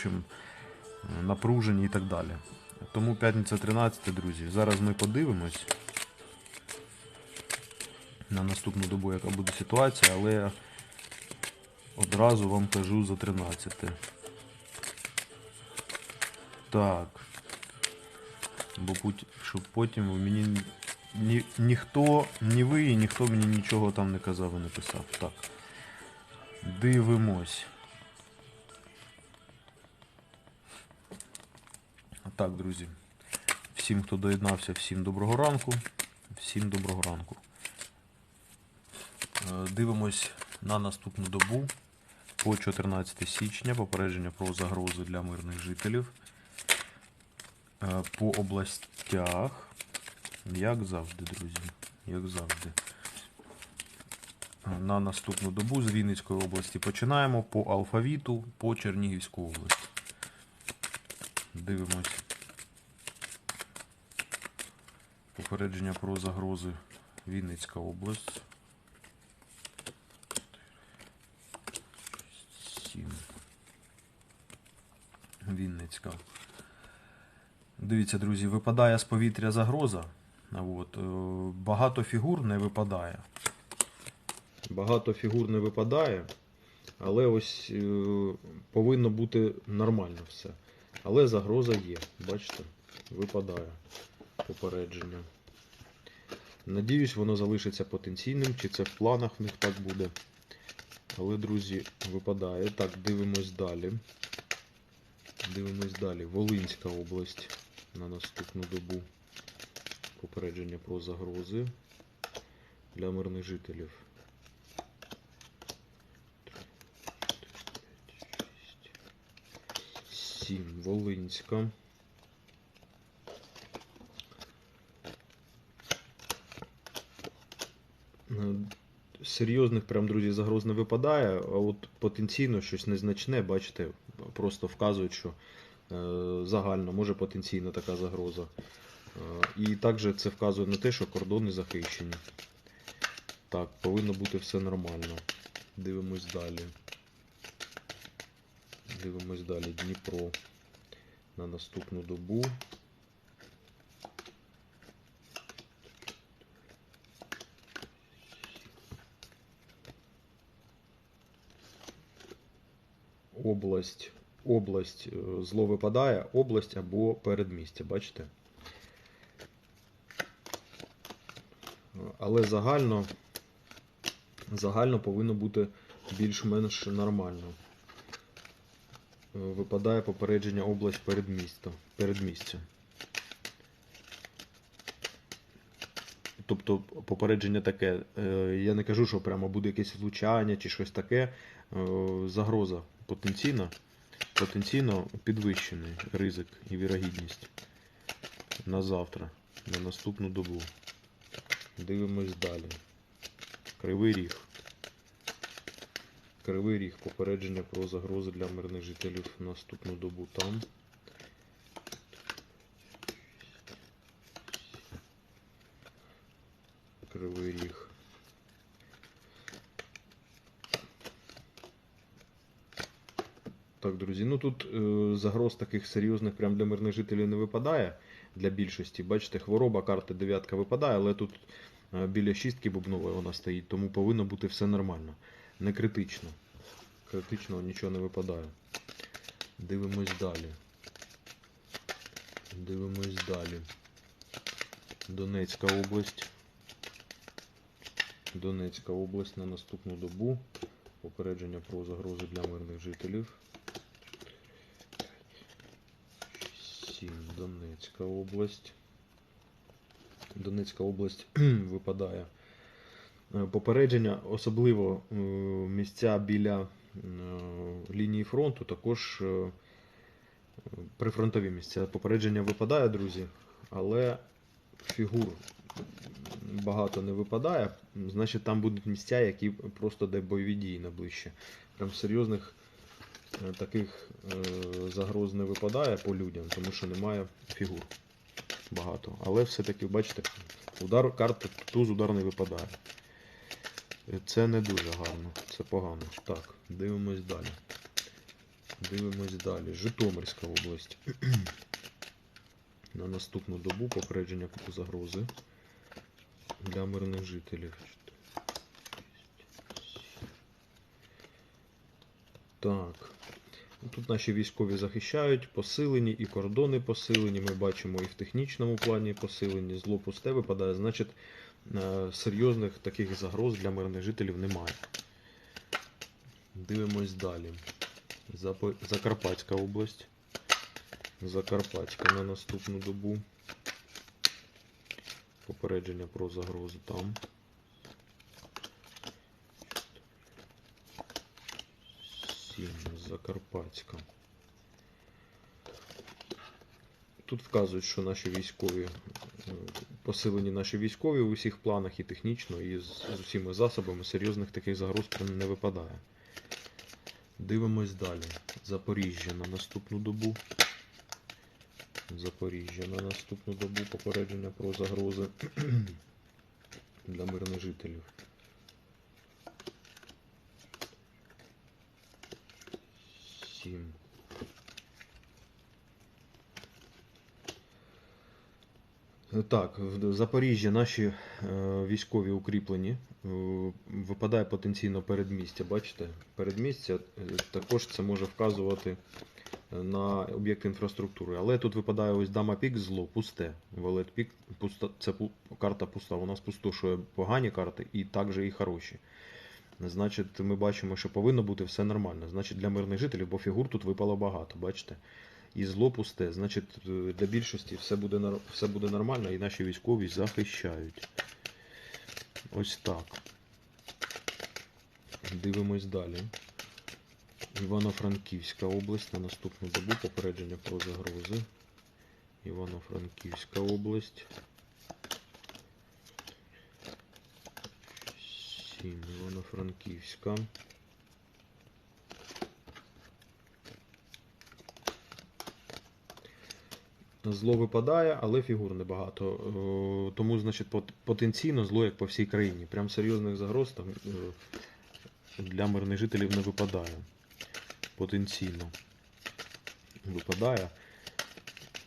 общем, напружені і так далі. Тому п'ятниця 13, друзі. Зараз ми подивимось на наступну добу, яка буде ситуація, але одразу вам кажу за 13. Так. Бо путь, щоб потім мені ні, ніхто, ні ви, і ніхто мені нічого там не казав і не писав. Так. Дивимось. Так, друзі. Всім, хто доєднався, всім доброго ранку. Всім доброго ранку. Е, Дивимось на наступну добу по 14 січня. Попередження про загрози для мирних жителів. Е, По областях. Як завжди, друзі. Як завжди. На наступну добу з Вінницької області починаємо по алфавіту по Чернігівську область. Дивимось. Попередження про загрози Вінницька область. 7. Вінницька. Дивіться, друзі, випадає з повітря загроза. От, е, багато фігур не випадає. Багато фігур не випадає, але ось е, повинно бути нормально все. Але загроза є. Бачите? Випадає попередження. Надіюсь, воно залишиться потенційним, чи це в планах в них так буде. Але, друзі, випадає. Так, дивимось далі. Дивимось далі. Волинська область на наступну добу. Попередження про загрози для мирних жителів. Сім. Волинська. Серйозних прям, друзі, загроз не випадає, а от потенційно щось незначне, бачите, просто вказують, що е, загально може потенційно така загроза. Е, і також це вказує на те, що кордони захищені. Так, повинно бути все нормально. Дивимось далі. Дивимось далі. Дніпро на наступну добу. Область. Область е, зло випадає, область або передмістя, бачите? Але загально, загально повинно бути більш-менш нормально. Е, Випадає попередження область передміста, передмістя. Тобто попередження таке, е, я не кажу, що прямо буде якесь влучання чи щось таке. Загроза потенційно, потенційно підвищений ризик і вірогідність на завтра, на наступну добу. Дивимось далі. Кривий ріг. Кривий ріг. Попередження про загрози для мирних жителів на наступну добу там. Кривий ріг. Так, друзі, ну тут е, загроз таких серйозних прям для мирних жителів не випадає для більшості. Бачите, хвороба, карта дев'ятка випадає, але тут е, біля шістки бубнової вона стоїть, тому повинно бути все нормально. Не критично. Критично нічого не випадає. Дивимось далі. Дивимось далі. Донецька область. Донецька область на наступну добу. Попередження про загрози для мирних жителів. 7. Донецька область. Донецька область випадає. Е, Попередження, особливо е, місця біля е, лінії фронту, також прифронтові місця. Попередження випадає, друзі, але фігур багато не випадає. Значить, там будуть місця, які просто де бойові дії найближче. Прям серйозних таких е, загроз не випадає по людям, тому що немає фігур багато. Але все-таки, бачите, удар, карта туз удар не випадає. Е, Це не дуже гарно, це погано. Так, дивимось далі. Дивимось далі. Житомирська область. На наступну добу попередження загрози для мирних жителів. Так. Тут наші військові захищають, посилені, і кордони посилені. Ми бачимо і в технічному плані посилені. Зло пусте випадає, значить е, серйозних таких загроз для мирних жителів немає. Дивимось далі. Закарпатська область. Закарпатська на наступну добу. Попередження про загрозу там. Сім. Закарпатська. Тут вказують, що наші військові, е, посилені наші військові у всіх планах і технічно, і з, з усіма засобами серйозних таких загроз не випадає. Дивимось далі. Запоріжжя на наступну добу. Запоріжжя на наступну добу попередження про загрози для мирних жителів. Сім. Так, в Запоріжжі наші е, військові укріплені. Е, випадає потенційно передмістя. Бачите? Передмістя е, також це може вказувати на об'єкти інфраструктури. Але тут випадає ось Дама Пік зло, пусте. Валет Пік, пуста, це карта пуста. Вона спустошує погані карти і також і хороші. Значить, ми бачимо, що повинно бути все нормально. Значить, для мирних жителів, бо фігур тут випало багато, бачите? І зло пусте. Значить, е, для більшості все буде, все буде нормально і наші військові захищають. Ось так. Дивимось далі. Івано-Франківська область на наступну добу попередження про загрози. Івано-Франківська область. 7. Івано-Франківська. Зло випадає, але фігур небагато. Е, Тому, значить, потенційно зло як по всій країні. Прям серйозних загроз там е, для мирних жителів не випадає. Потенційно випадає.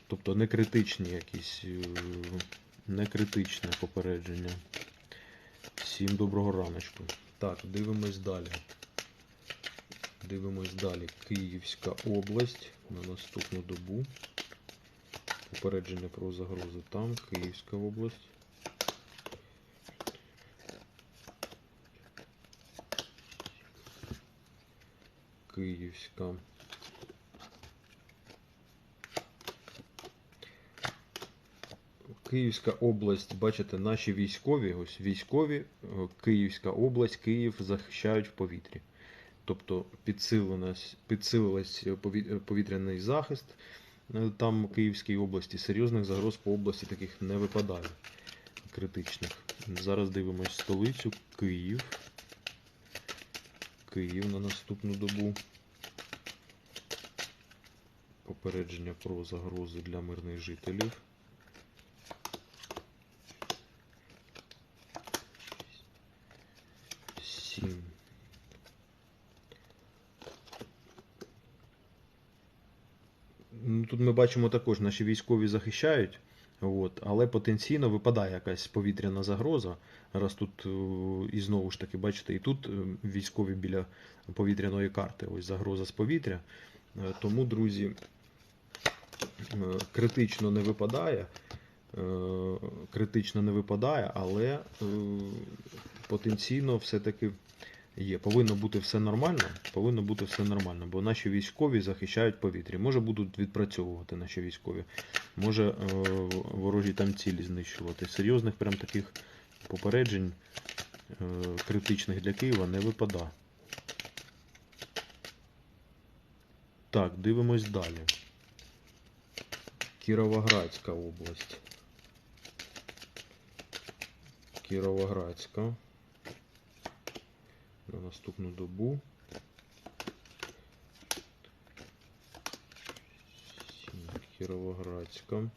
Тобто не критичні якісь, е, не критичне попередження. Всім доброго раночку. Так, дивимось далі. Дивимось далі. Київська область на наступну добу. Попередження про загрози там, Київська область. Київська. Київська область, бачите, наші військові, ось військові, е, Київська область, Київ захищають в повітрі. Тобто підсилилась, підсилилась повітряний захист е, там в Київській області. Серйозних загроз по області таких не випадає критичних. Зараз дивимось столицю Київ. Київ на наступну добу. Попередження про загрози для мирних жителів. Сім. Ну, Тут ми бачимо також, наші військові захищають, от, але потенційно випадає якась повітряна загроза. Раз тут е, і знову ж таки, бачите, і тут е, військові біля повітряної карти. Ось загроза з повітря. Е, Тому, друзі, критично не випадає. Критично не випадає, але потенційно все-таки є. Повинно бути все нормально. Повинно бути все нормально, бо наші військові захищають повітря. Може будуть відпрацьовувати наші військові, може е, ворожі там цілі знищувати. Серйозних прям таких попереджень е, критичних для Києва не випадає. Так, дивимось далі. Кіровоградська область. Кіровоградська. На наступну добу. Сім, Кіровоградська.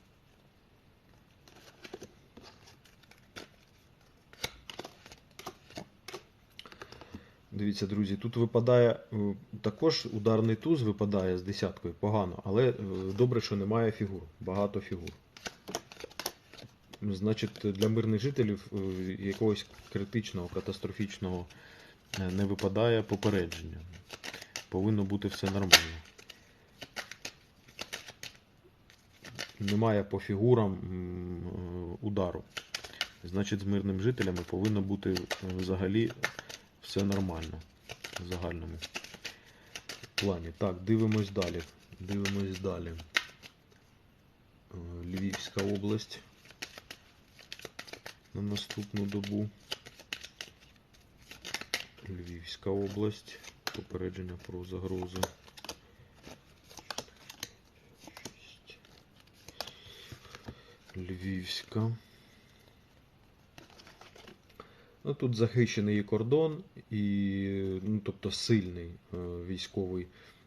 Дивіться, друзі, тут випадає е, також ударний туз випадає з десяткою погано, але е, добре, що немає фігур. Багато фігур. Значить, для мирних жителів е, якогось критичного, катастрофічного не випадає попередження. Повинно бути все нормально. Немає по фігурам е, удару. Значить, з мирними жителями повинно бути е, взагалі все нормально в загальному плані. Так, дивимось далі. Дивимось далі. Е, Львівська область на наступну добу. Львівська область. Попередження про загрози. Львівська. Ну, тут захищений кордон, і, ну, тобто сильний е, військовий,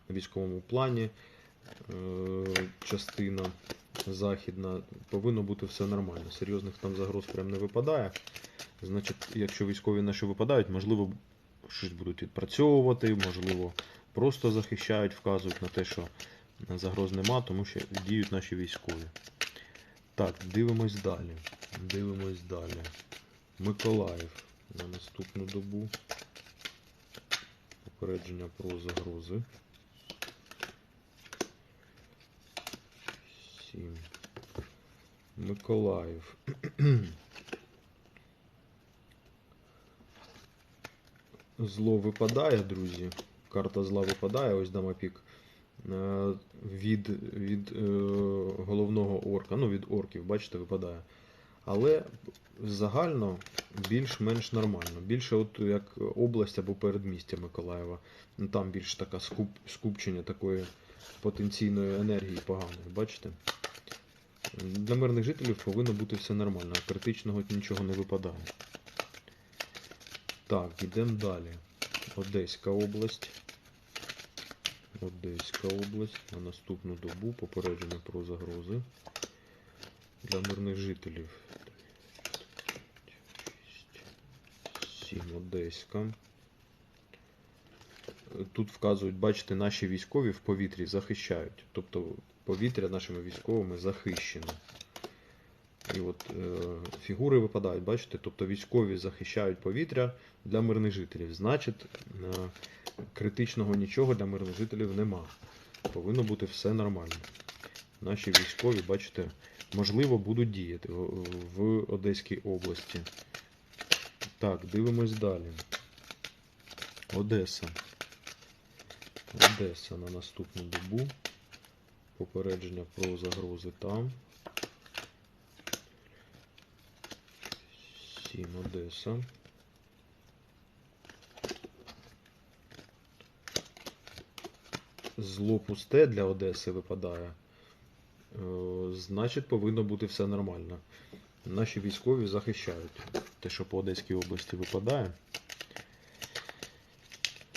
військовому плані е, частина західна. Повинно бути все нормально. Серйозних там загроз прям не випадає. Значить, якщо військові наші випадають, можливо, щось будуть відпрацьовувати, можливо, просто захищають, вказують на те, що загроз нема, тому що діють наші військові. Так, дивимось далі. Дивимось далі. Миколаїв на наступну добу. Попередження про загрози. 7. Миколаїв. Зло випадає, друзі. Карта зла випадає, ось дамапік. Е, Від, від е, головного орка, ну від орків, бачите, випадає. Але загально більш-менш нормально. Більше от як область або передмістя Миколаєва. Ну, Там більш така скуп, скупчення такої потенційної енергії поганої, бачите? Для мирних жителів повинно бути все нормально, критичного нічого не випадає. Так, йдемо далі. Одеська область. Одеська область. На наступну добу попередження про загрози для мирних жителів. 7 Одеська. Тут вказують, бачите, наші військові в повітрі захищають. Тобто повітря нашими військовими захищено. І от е, фігури випадають, бачите, тобто військові захищають повітря для мирних жителів. Значить, е, критичного нічого для мирних жителів нема. Повинно бути все нормально. Наші військові, бачите, можливо, будуть діяти в, Одеській області. Так, дивимось далі. Одеса. Одеса на наступну добу. Попередження про загрози там. 7 Одеса. Зло пусте для Одеси випадає. Е, Значить, повинно бути все нормально. Наші військові захищають те, що по Одеській області випадає.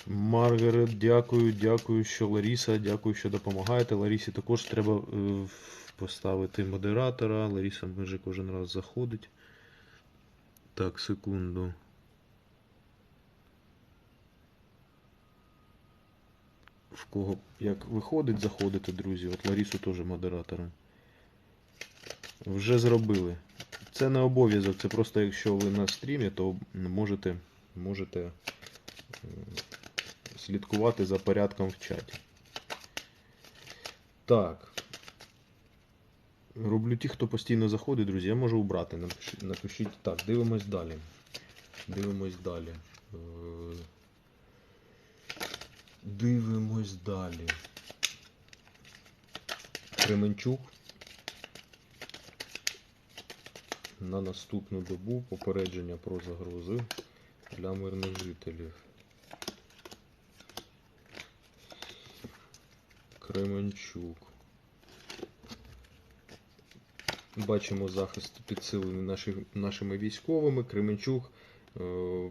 Маргарет, дякую, дякую, що Ларіса, дякую, що допомагаєте. Ларісі також треба е, поставити модератора. Ларіса майже кожен раз заходить. Так, секунду. В кого як виходить, заходити, друзі. От Ларісу теж модератором. Вже зробили. Це не обов'язок, це просто якщо ви на стрімі, то можете, можете е, слідкувати за порядком в чаті. Так. Роблю ті, хто постійно заходить, друзі, я можу убрати. Напишіть, напишіть. Так, дивимось далі. Дивимось далі. Е, Дивимось далі. Кременчук. На наступну добу попередження про загрози для мирних жителів. Кременчук. Бачимо захист підсилений наші, нашими військовими. Кременчук. Е,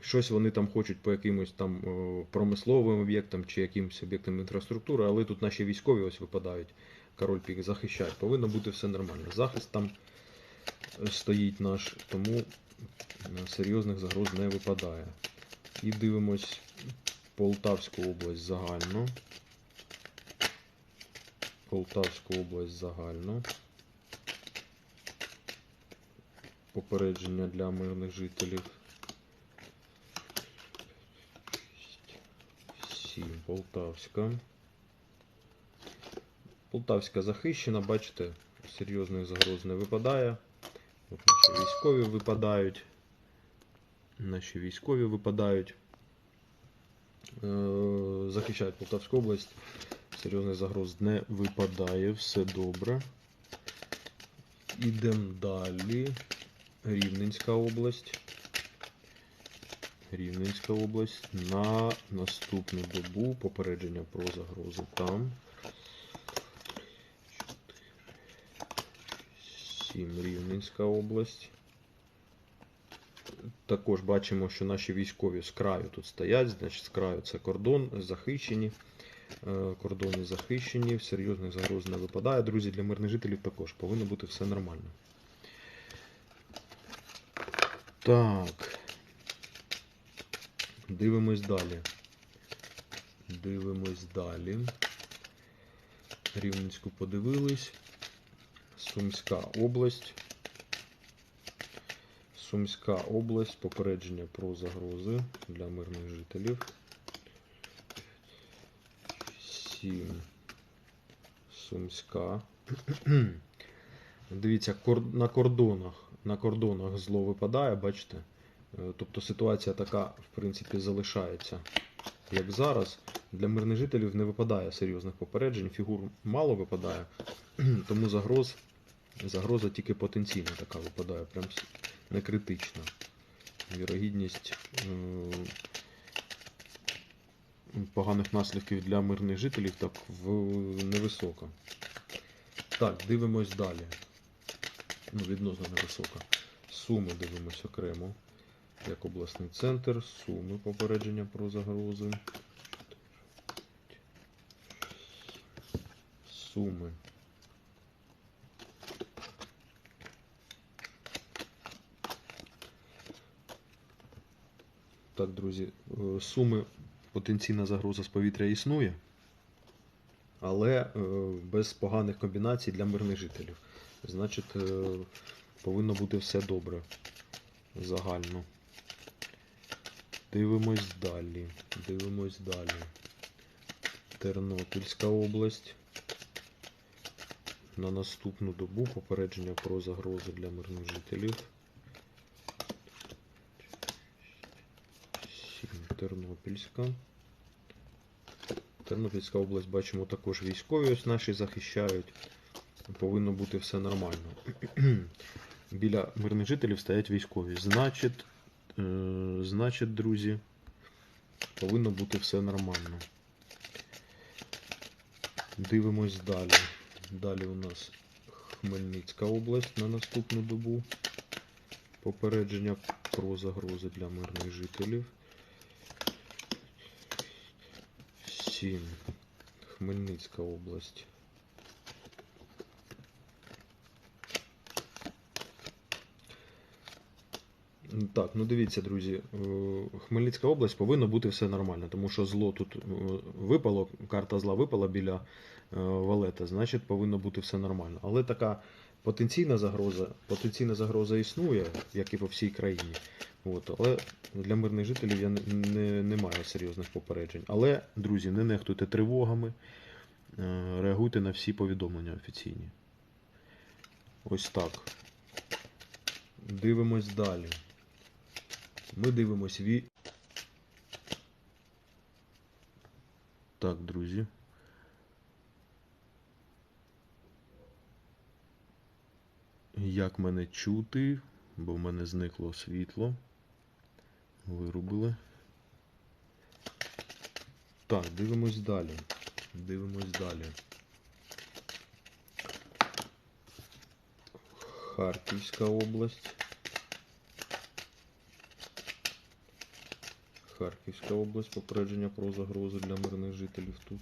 щось вони там хочуть по якимось там е, промисловим об'єктам чи якимось об'єктам інфраструктури, але тут наші військові ось випадають. Король пік захищає. Повинно бути все нормально. Захист там стоїть наш, тому серйозних загроз не випадає. І дивимось Полтавську область загально. Полтавську область загально. Попередження для мирних жителів. 7. Полтавська. Полтавська захищена, бачите, серйозних загроз не випадає. От наші військові випадають. Наші військові випадають. Е, Захищають Полтавську область. Серйозних загроз не випадає, все добре. Ідемо далі. Рівненська область. Рівненська область на наступну добу попередження про загрози там. 7 Рівненська область. Також бачимо, що наші військові з краю тут стоять, значить з краю це кордон, захищені. Е, Кордони захищені, серйозних загроз не випадає. Друзі, для мирних жителів також повинно бути все нормально. Так. Дивимось далі. Дивимось далі. Рівненську подивились. Сумська область. Сумська область. Попередження про загрози для мирних жителів. 7. Сумська. Дивіться, на кордонах. На кордонах зло випадає, бачите? Е, Тобто ситуація така, в принципі, залишається, як зараз. Для мирних жителів не випадає серйозних попереджень, фігур мало випадає, тому загроз, загроза тільки потенційна така випадає, прям не критична. Вірогідність е, поганих наслідків для мирних жителів так невисока. Так, дивимось далі. Ну, відносно невисока. Суми дивимось окремо. Як обласний центр, суми попередження про загрози. Суми. Так, друзі, е, суми потенційна загроза з повітря існує, але е, без поганих комбінацій для мирних жителів. Значить, е, повинно бути все добре загально. Дивимось далі. Дивимось далі. Тернопільська область. На наступну добу попередження про загрози для мирних жителів. Тернопільська. Тернопільська область бачимо також військові ось наші захищають. Повинно бути все нормально. Біля мирних жителів стоять військові. Значить, е, значить, друзі, повинно бути все нормально. Дивимось далі. Далі у нас Хмельницька область на наступну добу. Попередження про загрози для мирних жителів. 7. Хмельницька область. Так, ну дивіться, друзі, е, Хмельницька область повинно бути все нормально, тому що зло тут е, випало, карта зла випала біля е, валета, значить повинно бути все нормально. Але така потенційна загроза, потенційна загроза існує, як і по всій країні. От, але для мирних жителів я не, не, не маю серйозних попереджень. Але, друзі, не нехтуйте тривогами, реагуйте на всі повідомлення офіційні. Ось так. Дивимось далі. Ми дивимось ві. Так, друзі. Як мене чути, бо в мене зникло світло. Вирубили. Так, дивимось далі. Дивимось далі. Харківська область. Харківська область. Попередження про загрози для мирних жителів тут.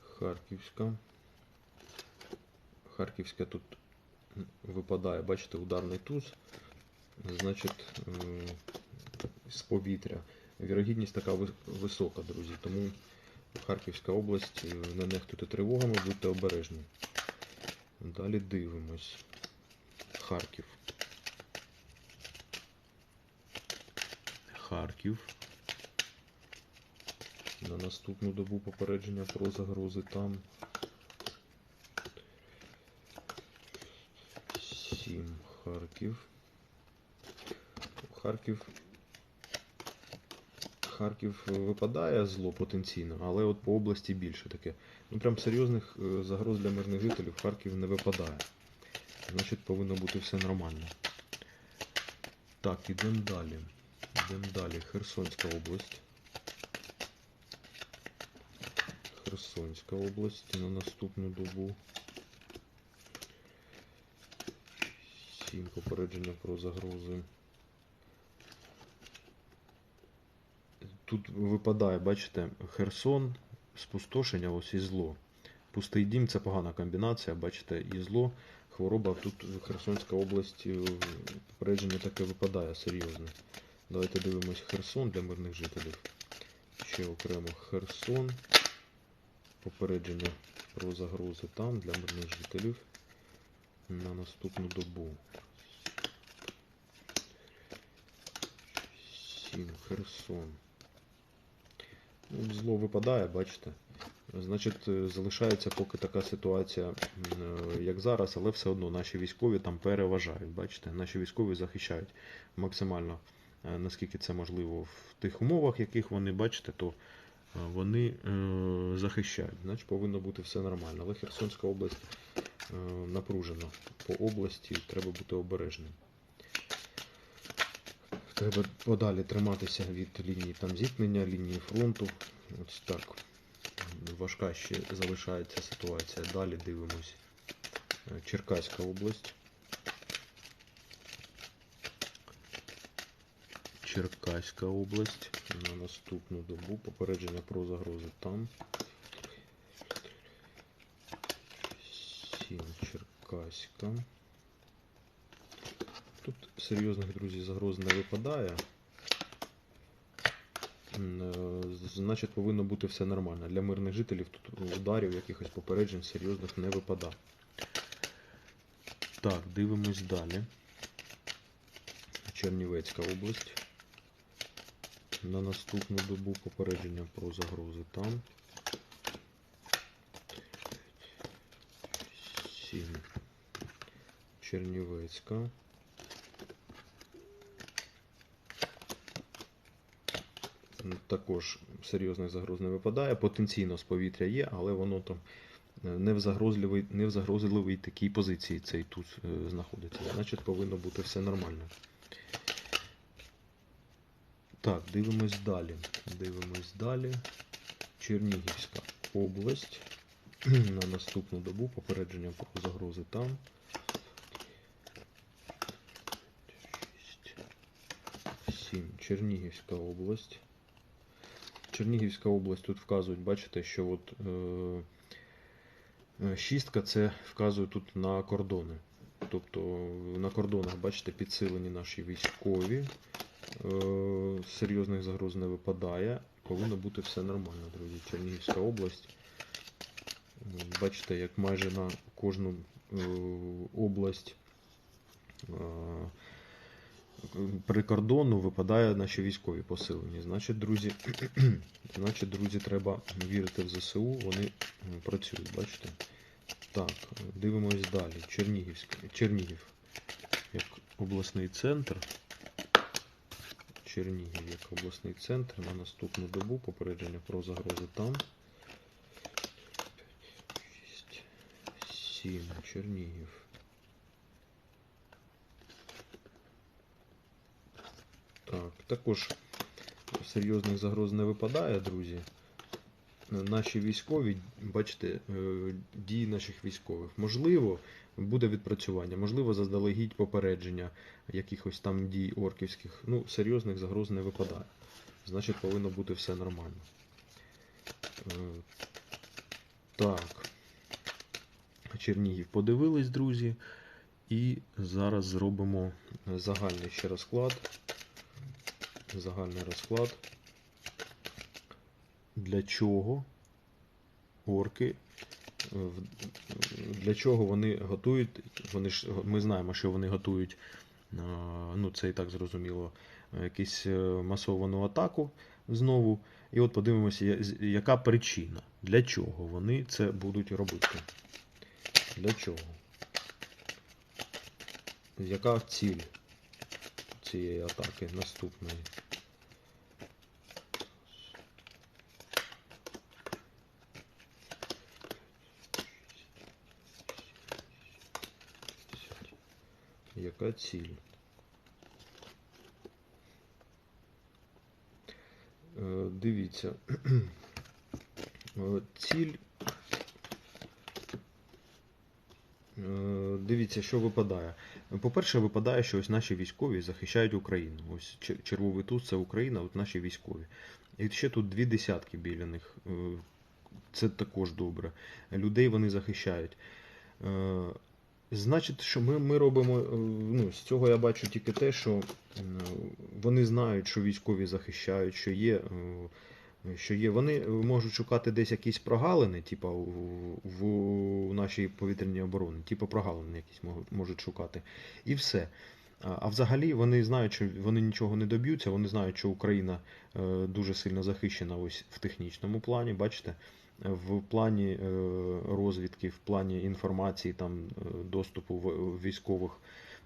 Харківська. Харківська тут випадає, бачите, ударний туз, значить з повітря. Вірогідність така висока, друзі. Тому Харківська область, е, не нехтуйте тривогами, будьте обережні. Далі дивимось. Харків. Харків. На наступну добу попередження про загрози там. 7 Харків. Харків. Харків випадає зло потенційно, але от по області більше таке. Ну прям серйозних е, загроз для мирних жителів Харків не випадає. Значить, повинно бути все нормально. Так, ідемо далі. Ідемо далі. Херсонська область. Херсонська область на наступну добу. Сім попередження про загрози. Тут випадає, бачите, Херсон, спустошення, ось і зло. Пустий дім це погана комбінація, бачите, і зло, хвороба. Тут Херсонська область е, попередження таке випадає серйозне. Давайте дивимось Херсон для мирних жителів. Ще окремо Херсон. Попередження про загрози там для мирних жителів на наступну добу. 7 Херсон. Ну, Зло випадає, бачите. Значить, е, залишається поки така ситуація, е, як зараз, але все одно наші військові там переважають. Бачите, наші військові захищають максимально, е, наскільки це можливо в тих умовах, яких вони бачите, то вони захищають. Значить, повинно бути все нормально. Але Херсонська область напружена. По області треба бути обережним. Треба подалі триматися від лінії там зіткнення, лінії фронту. Ось так. Важка ще залишається ситуація. Далі дивимось. Е, Черкаська область. Черкаська область. На наступну добу. Попередження про загрози там. 7 Черкаська. Тут серйозних, друзі, загроз не випадає. Е, Значить, повинно бути все нормально. Для мирних жителів тут ударів, якихось попереджень серйозних не випадає. Так, дивимось далі. Чернівецька область. На наступну добу попередження про загрози там. 7. Чернівецька. Також серйозних загроз не випадає. Потенційно з повітря є, але воно там е, не в загрозливій, не в загрозливій такій позиції цей туз е, знаходиться. Значить, повинно бути все нормально. Так, дивимось далі. Дивимось далі. Чернігівська область. На наступну добу попередження про загрози там. 7. Чернігівська область. Чернігівська область тут вказують, бачите, що от е, е, шістка це вказує тут на кордони. Тобто на кордонах, бачите, підсилені наші військові. Е, серйозних загроз не випадає. Повинно бути все нормально, друзі. Чернігівська область. Бачите, як майже на кожну е, область е, при кордону випадає наші військові посилені. Значить, друзі, значить, друзі, треба вірити в ЗСУ, вони працюють, бачите? Так, дивимось далі. Чернігівська, Чернігів як обласний центр. Чернігів як обласний центр на наступну добу попередження про загрози там. 6, 7, Чернігів. Так, також серйозних загроз не випадає, друзі. Наші військові, бачите, е, дії наших військових. Можливо, буде відпрацювання, можливо, заздалегідь попередження якихось там дій орківських. Ну, серйозних загроз не випадає. Значить, повинно бути все нормально. Е, Так. Чернігів подивились, друзі. І зараз зробимо загальний ще розклад. Загальний розклад. Для чого орки, е, для чого вони готують, вони ж, ми знаємо, що вони готують, е, ну це і так зрозуміло, якусь е, масовану атаку знову. І от подивимося, яка причина, для чого вони це будуть робити. Для чого? Яка ціль цієї атаки наступної? Яка ціль? Е, Дивіться. Е, Ціль. Е, Дивіться, що випадає. По-перше, випадає, що ось наші військові захищають Україну. Ось чер- червовий туз це Україна, от наші військові. І ще тут дві десятки біля них. Це також добре. Людей вони захищають. Значить, що ми, ми робимо. е, Ну, з цього я бачу тільки те, що е, вони знають, що військові захищають, що є. е, Що є, вони можуть шукати десь якісь прогалини, типу в, в, нашій повітряній обороні, типу прогалини якісь можуть, шукати. І все. А, взагалі вони знають, що вони нічого не доб'ються, вони знають, що Україна дуже сильно захищена ось в технічному плані, бачите, в плані е, розвідки, в плані інформації, там е, доступу військових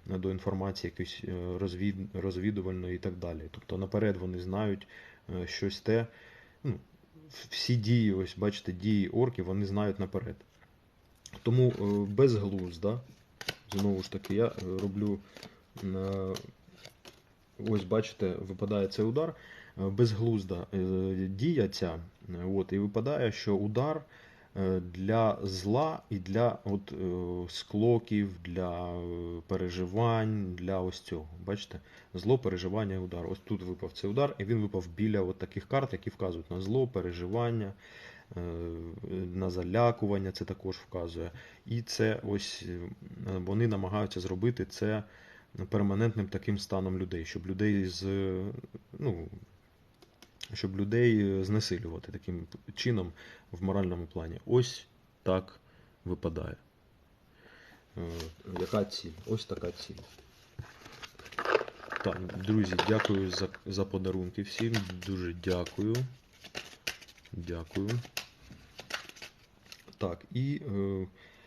до інформації якоїсь е, розвід, розвідувальної і так далі. Тобто наперед вони знають е, щось те. Ну, всі дії, ось бачите, дії орків, вони знають наперед. Тому е, безглузда, знову ж таки, я е, роблю. е, Ось бачите, випадає цей удар. Е, Безглузда е, дія ця. е, От, і випадає, що удар для зла і для от, склоків, для переживань, для ось цього. Бачите? Зло, переживання і удар. Ось тут випав цей удар, і він випав біля от таких карт, які вказують на зло, переживання, на залякування, це також вказує. І це ось вони намагаються зробити це перманентним таким станом людей, щоб людей з ну, щоб людей знесилювати таким чином в моральному плані. Ось так випадає. Е, Яка ціль? Ось така ціль. Так, друзі, дякую за, за подарунки всім. Дуже дякую. Дякую. Так, і е,